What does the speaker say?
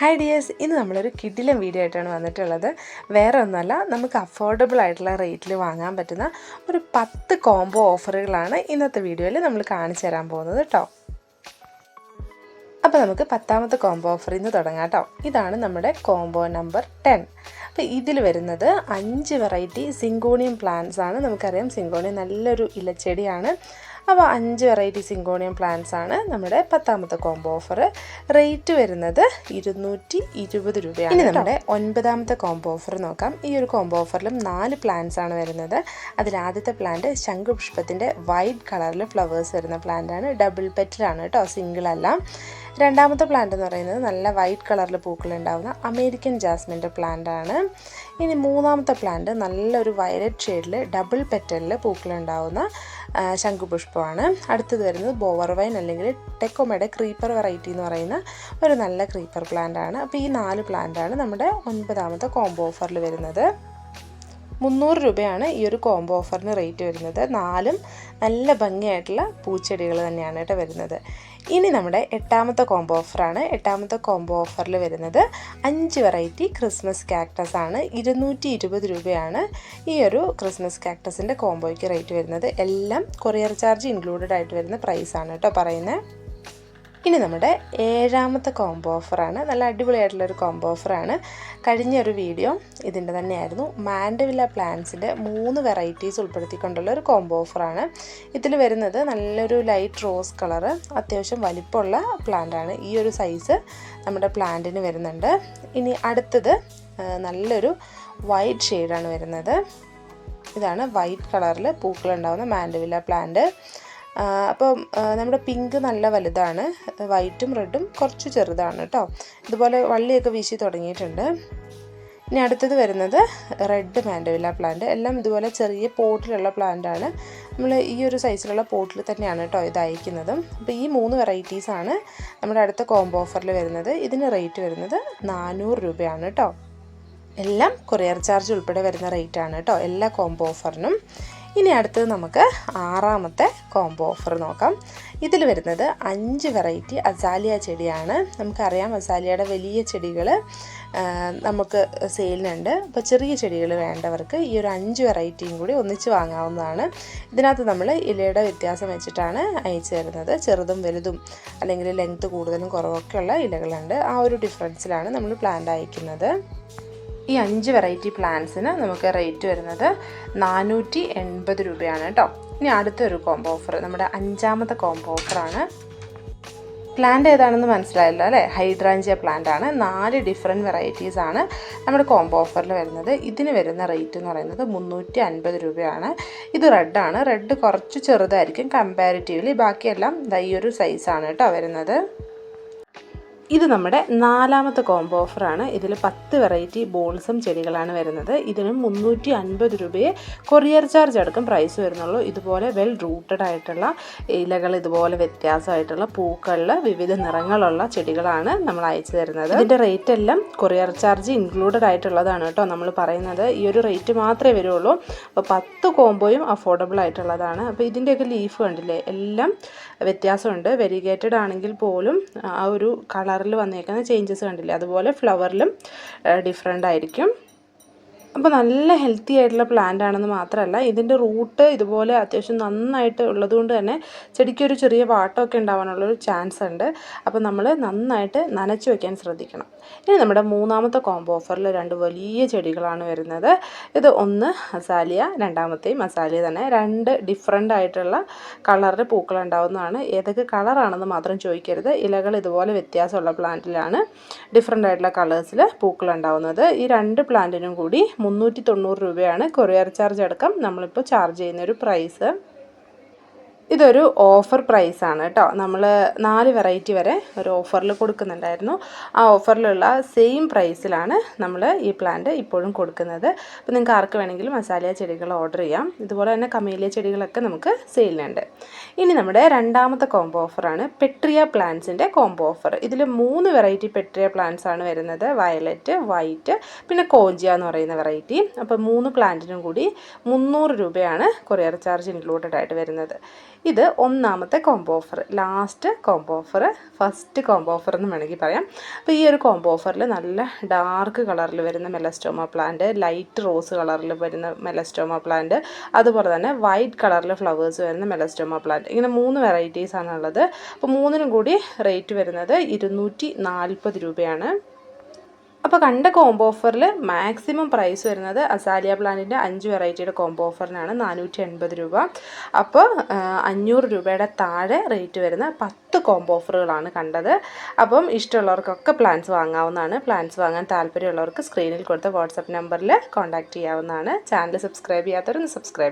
Hi dears ഇന്ന് നമ്മളൊരു കിഡിലും video ആയിട്ടാണ് വന്നിട്ടുള്ളത്. വേറെ ഒന്നുമല്ല നമുക്ക് അഫോർഡബിൾ ആയിട്ടുള്ള റേറ്റിൽ വാങ്ങാൻ പറ്റുന്ന ഒരു പത്ത് കോംബോ ഓഫറുകളാണ് ഇന്നത്തെ വീഡിയോയിൽ നമ്മൾ കാണിച്ചു തരാൻ പോകുന്നത് കേട്ടോ അപ്പോൾ നമുക്ക് പത്താമത്തെ കോംബോ ഓഫർ ഇന്ന് തുടങ്ങാം കേട്ടോ ഇതാണ് നമ്മുടെ കോംബോ നമ്പർ ടെൻ അപ്പോൾ ഇതിൽ വരുന്നത് അഞ്ച് വെറൈറ്റി സിങ്കോണിയം പ്ലാന്റ്സ് ആണ്. നമുക്കറിയാം സിങ്കോണിയം നല്ലൊരു ഇലച്ചെടിയാണ്. അപ്പോൾ അഞ്ച് വെറൈറ്റി സിങ്കോണിയം പ്ലാന്റ്സ് ആണ് നമ്മുടെ പത്താമത്തെ കോംബോ ഓഫർ റേറ്റ് വരുന്നത് ഇരുന്നൂറ്റി ഇരുപത് രൂപയാണ് ഇനി നമ്മുടെ ഒൻപതാമത്തെ കോംബോ ഓഫർ നോക്കാം. ഈ ഒരു കോംബോ ഓഫറിലും നാല് പ്ലാന്റ്സ് ആണ് വരുന്നത്. അതിൽ ആദ്യത്തെ പ്ലാന്റ് ശംഖുപുഷ്പത്തിന്റെ വൈറ്റ് കളറിൽ ഫ്ലവേഴ്സ് വരുന്ന പ്ലാന്റ് ആണ്. ഡബിൾ പെറ്റിലാണ് കേട്ടോ സിംഗിൾ അല്ല. രണ്ടാമത്തെ പ്ലാന്റ് എന്ന് പറയുന്നത് നല്ല വൈറ്റ് കളറിൽ പൂക്കൾ ഉണ്ടാകുന്ന അമേരിക്കൻ ജാസ്മിന്റെ പ്ലാന്റ് ആണ്. ഇനി മൂന്നാമത്തെ പ്ലാന്റ് നല്ലൊരു വയലറ്റ് ഷെയ്ഡിൽ ഡബിൾ പെറ്റലിൽ പൂക്കൾ ഉണ്ടാകുന്ന ശംഖുപുഷ്പമാണ്. അടുത്തത് വരുന്നത് ബോവർവൈൻ അല്ലെങ്കിൽ ടെക്കോമയുടെ ക്രീപ്പർ വെറൈറ്റി എന്ന് പറയുന്ന ഒരു നല്ല ക്രീപ്പർ പ്ലാന്റ് ആണ്. അപ്പോൾ ഈ നാല് പ്ലാന്റ് ആണ് നമ്മുടെ ഒൻപതാമത്തെ കോംബോ ഓഫറിൽ വരുന്നത്. മുന്നൂറ് രൂപയാണ് ഈ ഒരു കോംബോ ഓഫറിന് റേറ്റ് വരുന്നത്. നാലും നല്ല ഭംഗിയായിട്ടുള്ള പൂച്ചെടികൾ തന്നെയാണ് കേട്ടോ വരുന്നത്. ഇനി നമ്മുടെ എട്ടാമത്തെ കോംബോ ഓഫറാണ് എട്ടാമത്തെ കോംബോ ഓഫറിൽ വരുന്നത് അഞ്ച് വെറൈറ്റി ക്രിസ്മസ് കാക്ടസ് ആണ്. ഇരുന്നൂറ്റി ഇരുപത് രൂപയാണ് ഈ ഒരു ക്രിസ്മസ് കാക്ടസിന്റെ കോംബോയ്ക്ക് റേറ്റ് വരുന്നത്. എല്ലാം കൊറിയർ ചാർജ് ഇൻക്ലൂഡഡ് ആയിട്ട് വരുന്ന പ്രൈസാണ് കേട്ടോ പറയുന്നത് ഇനി നമ്മുടെ ഏഴാമത്തെ കോംബോ ഓഫറാണ് നല്ല അടിപൊളിയായിട്ടുള്ളൊരു കോംബോ ഓഫറാണ് കഴിഞ്ഞ ഒരു വീഡിയോ ഇതിന്റെ തന്നെയായിരുന്നു. മാൻഡവില്ല പ്ലാന്റ്സിന്റെ മൂന്ന് വെറൈറ്റീസ് ഉൾപ്പെടുത്തിക്കൊണ്ടുള്ള ഒരു കോംബോ ഓഫറാണ് ഇതിൽ വരുന്നത് നല്ലൊരു ലൈറ്റ് റോസ് കളറ് അത്യാവശ്യം വലിപ്പമുള്ള പ്ലാന്റാണ് ഈ ഒരു സൈസ് നമ്മുടെ പ്ലാന്റിന് വരുന്നുണ്ട്. ഇനി അടുത്തത് നല്ലൊരു വൈറ്റ് ഷെയ്ഡാണ് വരുന്നത്. ഇതാണ് വൈറ്റ് കളറിൽ പൂക്കളുണ്ടാകുന്ന മാൻഡവില്ല പ്ലാന്റ് അപ്പോൾ നമ്മുടെ പിങ്ക് നല്ല വലുതാണ് വൈറ്റും റെഡും കുറച്ച് ചെറുതാണ് കേട്ടോ ഇതുപോലെ വള്ളിയൊക്കെ വീശി തുടങ്ങിയിട്ടുണ്ട്. ഇനി അടുത്തത് വരുന്നത് റെഡ് മാൻഡവില്ല പ്ലാന്റ്. എല്ലാം ഇതുപോലെ ചെറിയ പോട്ടിലുള്ള പ്ലാന്റാണ്. നമ്മൾ ഈ ഒരു സൈസിലുള്ള പോട്ടിൽ തന്നെയാണ് കേട്ടോ ഇത് അയക്കുന്നത്. അപ്പോൾ ഈ മൂന്ന് വെറൈറ്റീസാണ് നമ്മുടെ അടുത്ത കോംബോ ഓഫറിൽ വരുന്നത്. ഇതിന് റേറ്റ് വരുന്നത് നാനൂറ് രൂപയാണ് കേട്ടോ എല്ലാം കൊറിയർ ചാർജ് ഉൾപ്പെടെ വരുന്ന റേറ്റാണ് കേട്ടോ എല്ലാ കോംബോ ഓഫറിനും ഇനി അടുത്തത് നമുക്ക് ആറാമത്തെ കോംബോ ഓഫർ നോക്കാം. ഇതിൽ വരുന്നത് അഞ്ച് വെറൈറ്റി അസാലിയ ചെടിയാണ്. നമുക്കറിയാം അസാലിയയുടെ വലിയ ചെടികൾ നമുക്ക് സെയിലിനുണ്ട് അപ്പോൾ ചെറിയ ചെടികൾ വേണ്ടവർക്ക് ഈ ഒരു അഞ്ച് വെറൈറ്റിയും കൂടി ഒന്നിച്ച് വാങ്ങാവുന്നതാണ്. ഇതിനകത്ത് നമ്മൾ ഇലയുടെ വ്യത്യാസം വെച്ചിട്ടാണ് അയച്ചു തരുന്നത്. ചെറുതും വലുതും അല്ലെങ്കിൽ ലെങ്ത്ത് കൂടുതലും കുറവൊക്കെയുള്ള ഇലകളുണ്ട്. ആ ഒരു ഡിഫറൻസിലാണ് നമ്മൾ പ്ലാന്റ് അയക്കുന്നത്. ഈ അഞ്ച് വെറൈറ്റി പ്ലാന്റ്സിന് നമുക്ക് റേറ്റ് വരുന്നത് നാനൂറ്റി എൺപത് രൂപയാണ് കേട്ടോ ഇനി അടുത്തൊരു കോംബോ ഓഫർ നമ്മുടെ അഞ്ചാമത്തെ കോംബോ ഓഫറാണ് പ്ലാന്റ് ഏതാണെന്ന് മനസ്സിലായല്ലോ അല്ലേ? ഹൈഡ്രാഞ്ചിയ പ്ലാന്റ് ആണ്. നാല് ഡിഫറെന്റ് വെറൈറ്റീസ് ആണ് നമ്മുടെ കോംബോ ഓഫറിൽ വരുന്നത്. ഇതിന് വരുന്ന റേറ്റ് എന്ന് പറയുന്നത് മുന്നൂറ്റി അൻപത് രൂപയാണ്. ഇത് റെഡാണ് റെഡ് കുറച്ച് ചെറുതായിരിക്കും കമ്പാരിറ്റീവ്ലി ബാക്കിയെല്ലാം ഈ ഒരു സൈസാണ് കേട്ടോ വരുന്നത്. ഇത് നമ്മുടെ നാലാമത്തെ കോംബോ ഓഫറാണ് ഇതിൽ പത്ത് വെറൈറ്റി ബോൾസും ചെടികളാണ് വരുന്നത്. ഇതിന് മുന്നൂറ്റി അൻപത് രൂപയെ കൊറിയർ ചാർജ് അടക്കം പ്രൈസ് വരുന്നുള്ളൂ. ഇതുപോലെ വെൽ റൂട്ടഡ് ആയിട്ടുള്ള ഇലകൾ ഇതുപോലെ വ്യത്യാസമായിട്ടുള്ള പൂക്കളിൽ വിവിധ നിറങ്ങളുള്ള ചെടികളാണ് നമ്മൾ അയച്ചു തരുന്നത്. ഇതിന്റെ റേറ്റ് എല്ലാം കൊറിയർ ചാർജ് ഇൻക്ലൂഡഡ് ആയിട്ടുള്ളതാണ് കേട്ടോ. നമ്മൾ പറയുന്നത് ഈ ഒരു റേറ്റ് മാത്രമേ വരുള്ളൂ. അപ്പോൾ പത്ത് കോംബോയും അഫോർഡബിൾ ആയിട്ടുള്ളതാണ്. അപ്പോൾ ഇതിന്റെയൊക്കെ ലീഫ് കണ്ടില്ലേ? എല്ലാം വ്യത്യാസമുണ്ട്. വെരിഗേറ്റഡ് ആണെങ്കിൽ പോലും ആ ഒരു കളർ കളറിൽ വന്നേക്കുന്ന ചേഞ്ചസ് കണ്ടില്ലേ? അതുപോലെ ഫ്ലവറിലും ഡിഫറെന്റ് ആയിരിക്കും. അപ്പോൾ നല്ല ഹെൽത്തി ആയിട്ടുള്ള പ്ലാന്റ് ആണെന്ന് മാത്രമല്ല ഇതിന്റെ റൂട്ട് ഇതുപോലെ അത്യാവശ്യം നന്നായിട്ട് ഉള്ളതുകൊണ്ട് തന്നെ ചെടിക്കൊരു ചെറിയ വാട്ടമൊക്കെ ഉണ്ടാവാനുള്ളൊരു ചാൻസ് ഉണ്ട്. അപ്പോൾ നമ്മൾ നന്നായിട്ട് നനച്ച് വയ്ക്കാൻ ശ്രദ്ധിക്കണം. ഇനി നമ്മുടെ മൂന്നാമത്തെ കോംബോ ഓഫറിൽ രണ്ട് വലിയ ചെടികളാണ് വരുന്നത്. ഇത് ഒന്ന് മസാലിയ രണ്ടാമത്തെയും മസാലിയ തന്നെ. രണ്ട് ഡിഫറെന്റ് ആയിട്ടുള്ള കളറിൽ പൂക്കൾ ഉണ്ടാവുന്നതാണ്. ഏതൊക്കെ കളറാണെന്ന് മാത്രം ചോദിക്കരുത്. ഇലകൾ ഇതുപോലെ വ്യത്യാസമുള്ള പ്ലാന്റിലാണ് ഡിഫറെന്റ് ആയിട്ടുള്ള കളേഴ്സിൽ പൂക്കൾ ഉണ്ടാവുന്നത്. ഈ രണ്ട് പ്ലാന്റിനും കൂടി മുന്നൂറ്റി തൊണ്ണൂറ് രൂപയാണ് കൊറിയർ ചാർജ് അടക്കം നമ്മളിപ്പോൾ ചാർജ് ചെയ്യുന്ന ഒരു പ്രൈസ്. ഇതൊരു ഓഫർ പ്രൈസ് ആണ് കേട്ടോ. നമ്മൾ നാല് വെറൈറ്റി വരെ ഒരു ഓഫറിൽ കൊടുക്കുന്നുണ്ടായിരുന്നു. ആ ഓഫറിലുള്ള സെയിം പ്രൈസിലാണ് നമ്മൾ ഈ പ്ലാന്റ് ഇപ്പോഴും കൊടുക്കുന്നത്. അപ്പോൾ നിങ്ങൾക്ക് ആർക്ക് വേണമെങ്കിലും മസാല ചെടികൾ ഓർഡർ ചെയ്യാം. ഇതുപോലെ തന്നെ കമേലിയ ചെടികളൊക്കെ നമുക്ക് സെയിലുണ്ട് ഇനി നമ്മുടെ രണ്ടാമത്തെ കോംബോ ഓഫറാണ് പെട്രിയ പ്ലാന്റ്സിന്റെ കോംബോ ഓഫർ ഇതിൽ മൂന്ന് വെറൈറ്റി പെട്രിയ പ്ലാന്റ്സ് ആണ് വരുന്നത്. വയലറ്റ് വൈറ്റ് പിന്നെ കോഞ്ചിയ എന്ന് പറയുന്ന വെറൈറ്റി അപ്പോൾ മൂന്ന് പ്ലാന്റിനും കൂടി മുന്നൂറ് രൂപയാണ് കൊറിയർ ചാർജ് ഇൻക്ലൂഡഡ് ആയിട്ട് വരുന്നത്. ഇത് ഒന്നാമത്തെ combo offer last combo offer first combo offer എന്ന് വേണമെങ്കിൽ പറയാം. അപ്പോൾ ഈ ഒരു കോംബോ ഓഫറിൽ നല്ല ഡാർക്ക് കളറിൽ വരുന്ന മെലസ്റ്റോമ പ്ലാന്റ് ലൈറ്റ് റോസ് കളറിൽ വരുന്ന മെലസ്റ്റോമ പ്ലാന്റ് അതുപോലെ തന്നെ വൈറ്റ് കളറിൽ ഫ്ലവേഴ്സ് വരുന്ന മെലസ്റ്റോമ പ്ലാന്റ് ഇങ്ങനെ മൂന്ന് വെറൈറ്റീസ് ആണുള്ളത്. അപ്പോൾ മൂന്നിനും കൂടി റേറ്റ് വരുന്നത് ഇരുന്നൂറ്റി നാൽപ്പത് രൂപയാണ്. അപ്പോൾ കണ്ട കോംബോ ഓഫറിൽ മാക്സിമം പ്രൈസ് വരുന്നത് അസാലിയ പ്ലാന്റിന്റെ അഞ്ച് വെറൈറ്റിയുടെ കോംബോ ഓഫറിനാണ് നാനൂറ്റി എൺപത് രൂപ. അപ്പോൾ അഞ്ഞൂറ് രൂപയുടെ താഴെ റേറ്റ് വരുന്ന പത്ത് കോംബോ ഓഫറുകളാണ് കണ്ടത്. അപ്പം ഇഷ്ടമുള്ളവർക്കൊക്കെ പ്ലാൻസ് വാങ്ങാവുന്നതാണ്. പ്ലാൻസ് വാങ്ങാൻ താല്പര്യമുള്ളവർക്ക് സ്ക്രീനിൽ കൊടുത്ത വാട്സപ്പ് നമ്പറിൽ കോൺടാക്റ്റ് ചെയ്യാവുന്നതാണ്. Channel subscribe ചെയ്യാത്തവരൊന്ന് subscribe